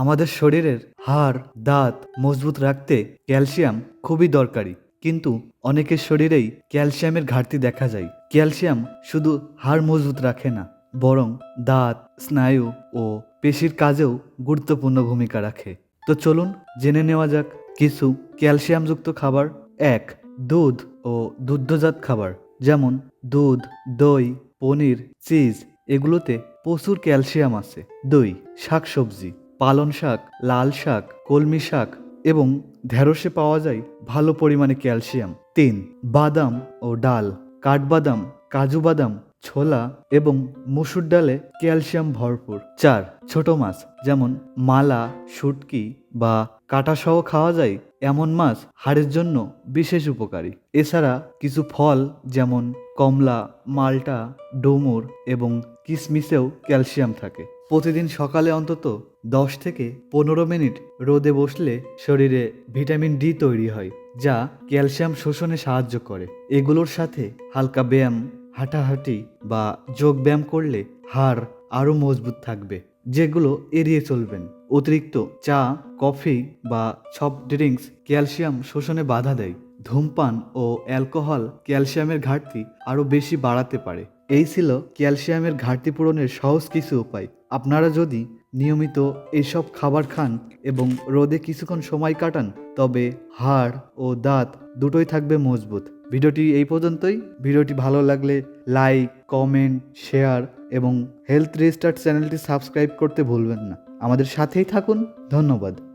আমাদের শরীরের হাড়, দাঁত মজবুত রাখতে ক্যালসিয়াম খুবই দরকারি। কিন্তু অনেকের শরীরেই ক্যালসিয়ামের ঘাটতি দেখা যায়। ক্যালসিয়াম শুধু হাড় মজবুত রাখে না, বরং দাঁত, স্নায়ু ও পেশির কাজেও গুরুত্বপূর্ণ ভূমিকা রাখে। তো চলুন জেনে নেওয়া যাক কিছু ক্যালসিয়ামযুক্ত খাবার। এক, দুধ ও দুগ্ধজাত খাবার, যেমন দুধ, দই, পনির, চিজ, এগুলোতে প্রচুর ক্যালসিয়াম আছে। দুই, শাকসবজি। পালন শাক, লাল শাক, কলমি শাক এবং ঢেঁড়সে পাওয়া যায় ভালো পরিমাণে ক্যালসিয়াম। তিন, বাদাম ও ডাল, কাঠবাদাম, কাজু বাদাম, ছোলা এবং মুসুর ডালে ক্যালসিয়াম ভরপুর। চার, ছোট মাছ যেমন মালা, শুটকি বা কাটাসহ খাওয়া যায় এমন মাছ হাড়ের জন্য বিশেষ উপকারী। এছাড়া কিছু ফল যেমন কমলা, মালটা, ডুমুর এবং কিশমিশেও ক্যালসিয়াম থাকে। প্রতিদিন সকালে অন্তত দশ থেকে পনেরো মিনিট রোদে বসলে শরীরে ভিটামিন ডি তৈরি হয়, যা ক্যালসিয়াম শোষণে সাহায্য করে। এগুলোর সাথে হালকা ব্যায়াম, হাঁটাহাঁটি বা যোগ ব্যায়াম করলে হাড় আরও মজবুত থাকবে, যেগুলো এড়িয়ে চলবেন। অতিরিক্ত চা, কফি বা সফট ড্রিঙ্কস ক্যালসিয়াম শোষণে বাধা দেয়। ধূমপান ও অ্যালকোহল ক্যালসিয়ামের ঘাটতি আরও বেশি বাড়াতে পারে। এই ছিল ক্যালসিয়ামের ঘাটতি পূরণের সহজ কিছু উপায়। আপনারা যদি নিয়মিত এইসব খাবার খান এবং রোদে কিছুক্ষণ সময় কাটান, তবে হাড় ও দাঁত দুটোই থাকবে মজবুত। ভিডিওটি এই পর্যন্তই। ভিডিওটি ভালো লাগলে লাইক, কমেন্ট, শেয়ার এবং হেলথ রেজিস্টার্ড চ্যানেলটি সাবস্ক্রাইব করতে ভুলবেন না। আমাদের সাথেই থাকুন। ধন্যবাদ।